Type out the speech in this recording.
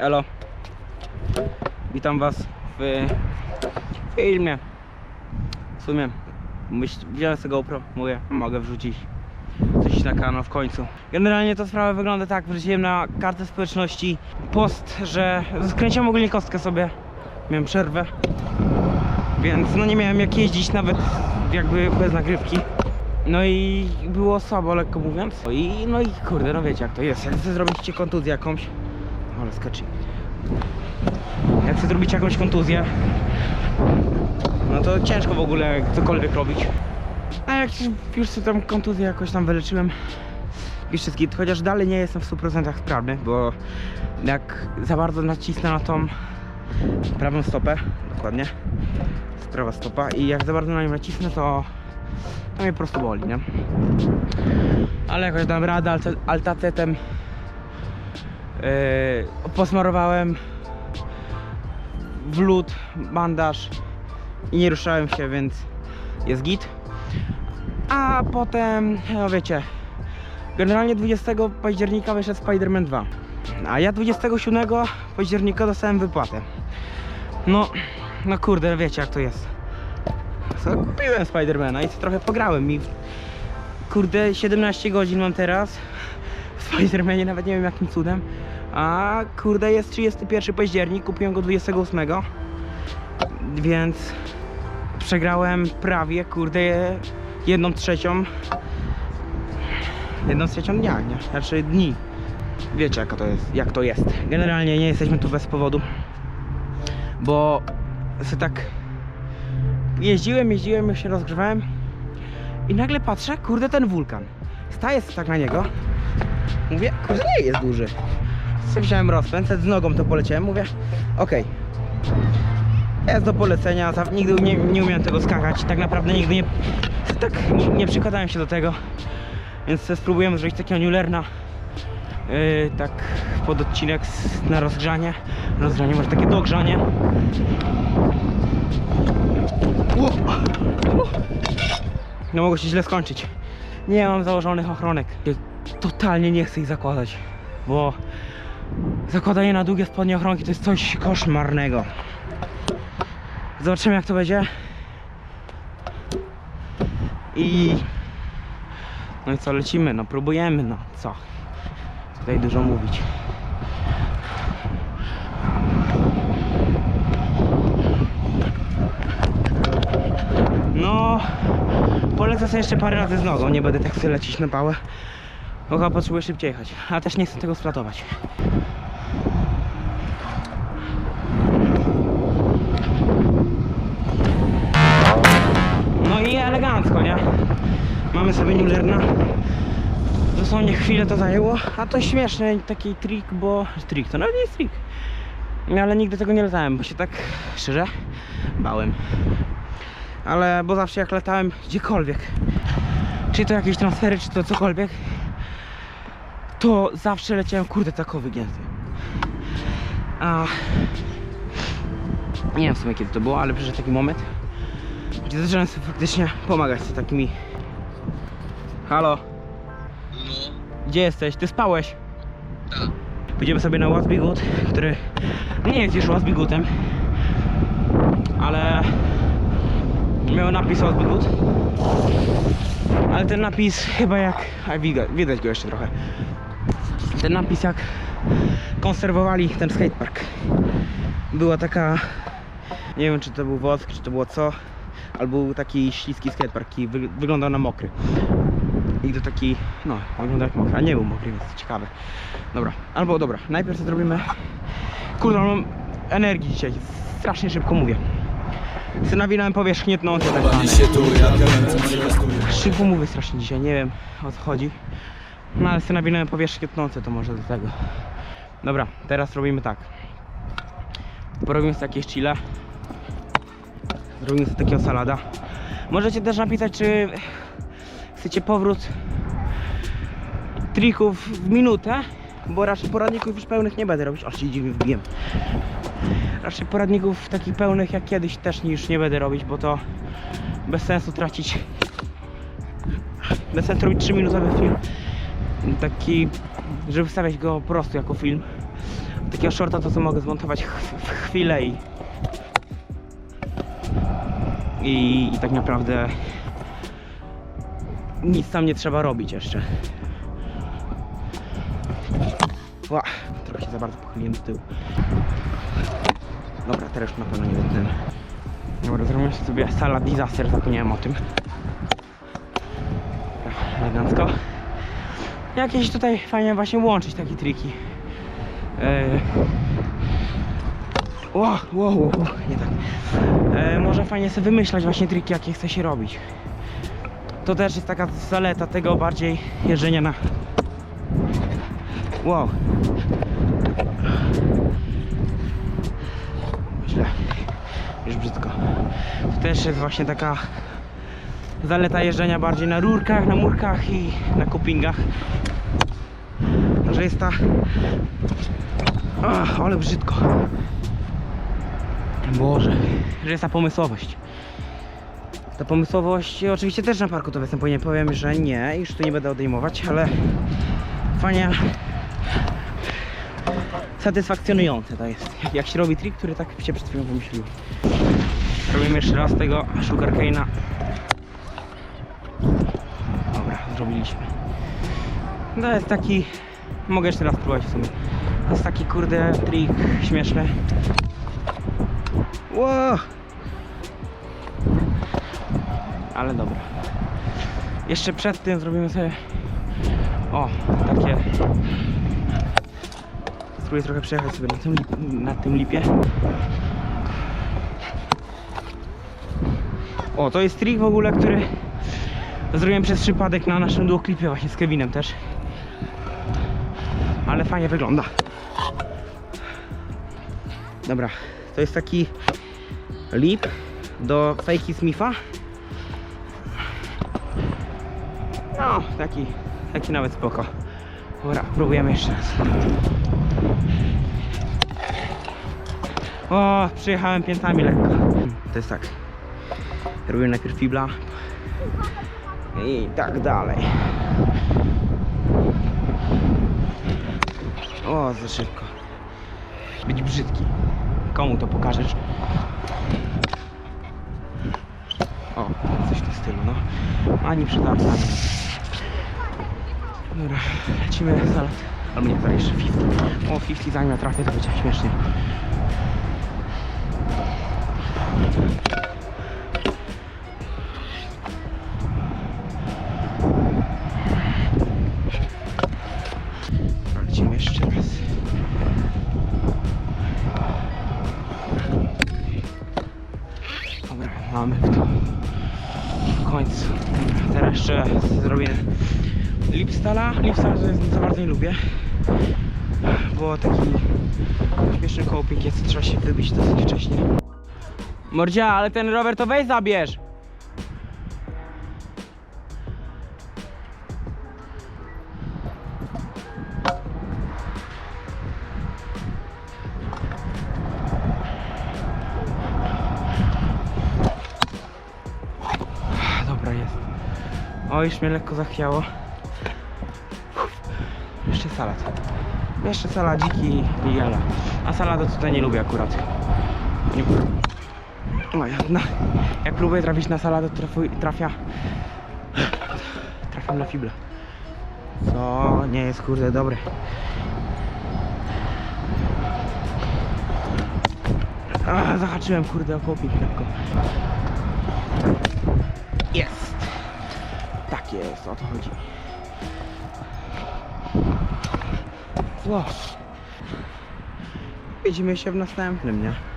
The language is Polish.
Elo. Witam Was w filmie. W sumie wziąłem sobie GoPro, mówię, mogę wrzucić coś na kanał w końcu. Generalnie to sprawa wygląda tak, wrzuciłem na kartę społeczności post, że skręciłem ogólnie kostkę sobie, miałem przerwę, więc no nie miałem jak jeździć nawet jakby bez nagrywki. No i było słabo, lekko mówiąc. No I no i kurde, no wiecie jak to jest. Jak chcecie zrobić kontuzję jakąś. Ale skaczy. Jak chcecie zrobić jakąś kontuzję, no to ciężko w ogóle cokolwiek robić. A jak już sobie tam kontuzję jakoś tam wyleczyłem, jeszcze skit, chociaż dalej nie jestem w 100% sprawny, bo jak za bardzo nacisnę na tą prawą stopę, dokładnie, prawa stopa i jak za bardzo na nią nacisnę, to to mnie po prostu boli, nie? Ale jakoś dam radę alta- altacetem yy, posmarowałem w lód bandaż i nie ruszałem się, więc jest git. A potem, no wiecie, generalnie 20 października wyszedł Spider-Man 2. A ja 27 października dostałem wypłatę. No, no kurde, wiecie jak to jest. Co kupiłem Spidermana i trochę pograłem i kurde 17 godzin mam teraz Spidermanie, nawet nie wiem jakim cudem. A kurde jest 31 październik, kupiłem go 28. Więc przegrałem prawie kurde jedną trzecią jedną trzecią dnia, nie? Znaczy dni. Wiecie jak to jest, jak to jest. Generalnie nie jesteśmy tu bez powodu. Bo se tak jeździłem, jeździłem, już się rozgrzewałem i nagle patrzę, kurde ten wulkan. Staję tak na niego. Mówię, kurde nie jest duży. Wziąłem rozpęd, z nogą to poleciałem, mówię, okej. Jest do polecenia, nigdy nie, nie umiałem tego skakać, tak naprawdę nigdy nie, tak nie, nie przykładałem się do tego. Więc spróbujemy zrobić takiego New Learna. Yy, tak pod odcinek na rozgrzanie. Rozgrzanie, może takie dogrzanie. No mogło się źle skończyć. Nie mam założonych ochronek. Totalnie nie chcę ich zakładać, bo zakładanie na długie spodnie ochronki to jest coś koszmarnego. Zobaczymy jak to będzie. I no i co lecimy, no próbujemy, no co? Tutaj dużo mówić. No, polecę sobie jeszcze parę razy z nogą, nie będę tak sobie lecieć na pałę. Bo chyba potrzebuję szybciej jechać, a też nie chcę tego splatować. No i elegancko, nie? Mamy sobie New Learna. Dosłownie chwilę to zajęło, a to śmieszny taki trik, bo... Trik, to nawet nie jest trik. No, ale nigdy tego nie latałem, bo się tak, szczerze, bałem. Ale, bo zawsze jak latałem gdziekolwiek, czy to jakieś transfery, czy to cokolwiek, to zawsze leciałem, kurde, tako wygięty. A... Nie wiem w sumie kiedy to było, ale przyszedł taki moment, gdzie zacząłem sobie faktycznie pomagać z takimi... Halo? No, Gdzie jesteś? Ty spałeś? tak. Pójdziemy sobie na Łazbigut, który nie jest już Łazbigutem, ale miał napis Łazbigut. Ale ten napis chyba jak... A widać, widać go jeszcze trochę. Ten napis jak konserwowali ten skatepark. Była taka... Nie wiem czy to był wosk, czy to było co, ale był taki śliski skatepark i wy, wyglądał na mokry. I to taki, no, wygląda jak mokry, a nie był mokry, więc ciekawe. Dobra, albo dobra, najpierw co zrobimy. Kurde, mam energii dzisiaj, strasznie szybko mówię. Sobie nawinąłem powierzchnię tak tu jak ręce przetestuję Szybko mówię strasznie dzisiaj, nie wiem o co chodzi. No ale sobie nawinąłem powierzchnię tnące, to może do tego. Dobra, teraz robimy tak. Porobimy sobie jakieś chile. Zrobimy sobie takiego salada. Możecie też napisać, czy chcecie powrót trików w minutę, bo raczej poradników już pełnych nie będę robić. O, się dziwnie wbiłem. Raczej poradników takich pełnych jak kiedyś też już nie będę robić, bo to bez sensu tracić bez sensu robić 3 minutowy film taki, żeby wstawiać go po prostu jako film takiego shorta to co mogę zmontować w chwilę i, i, i tak naprawdę nic tam nie trzeba robić jeszcze. Ła, trochę się za bardzo pochyliłem do tyłu. Dobra, teraz na pewno nie wytnę. Dobra, zrobimy sobie salad disaster, zapomniałem o tym. Dobra, elegancko. Jakieś tutaj fajnie właśnie łączyć takie triki. Ło, ło, ło, ło, nie tak. Eee, może fajnie sobie wymyślać właśnie triki, jakie chce się robić. To też jest taka zaleta tego bardziej jeżdżenia na... Wow. Źle. Już brzydko. To też jest właśnie taka zaleta jeżdżenia bardziej na rurkach, na murkach i na kupingach. Że jest ta... Ach, ale brzydko. Boże, że jest ta pomysłowość. Ta pomysłowość, oczywiście też na parku to występuje, powiem, że nie, już tu nie będę odejmować, ale fajnie satysfakcjonujące to jest. Jak się robi trik, który tak się przed chwilą wymyślił. Robimy jeszcze raz tego sugarcane'a. Dobra, zrobiliśmy. To jest taki... Mogę jeszcze raz spróbować w sumie. To jest taki kurde trik śmieszny. Wow! Ale dobra. Jeszcze przed tym zrobimy sobie... O, takie... Spróbuję trochę przejechać sobie na tym, na tym lipie. O, to jest trik w ogóle, który zrobiłem przez przypadek na naszym duoklipie właśnie z Kevinem też. Ale fajnie wygląda. Dobra, to jest taki lip do Fakey Smitha. No, taki, taki nawet spoko. Dobra, próbujemy jeszcze raz. O, przyjechałem piętami lekko. To jest tak. Robię najpierw fibla. I tak dalej. O, za szybko. Być brzydki. Komu to pokażesz? O, coś w tym stylu, no. Ani przydatna. Dobra, lecimy salad. Albo nie, zaraz jeszcze 50. O, 50 zanim ja trafię, to będzie śmiesznie. Zrobię lipstala. Lipstala za bardzo nie lubię. Bo taki śmieszny kołpik jest, trzeba się wybić dosyć wcześnie. Mordzia, ale ten rower to weź zabierz. O, już mnie lekko zachwiało. Jeszcze salad. Jeszcze saladziki i jala. A saladu tutaj nie lubię akurat. Nie... No, jak próbuję trafić na saladę, to trafi, trafia... Trafiam na fiblę. Co nie jest kurde dobre. A, zahaczyłem kurde o popik lekko. O to chodzi. Wow. Widzimy się w następnym, nie?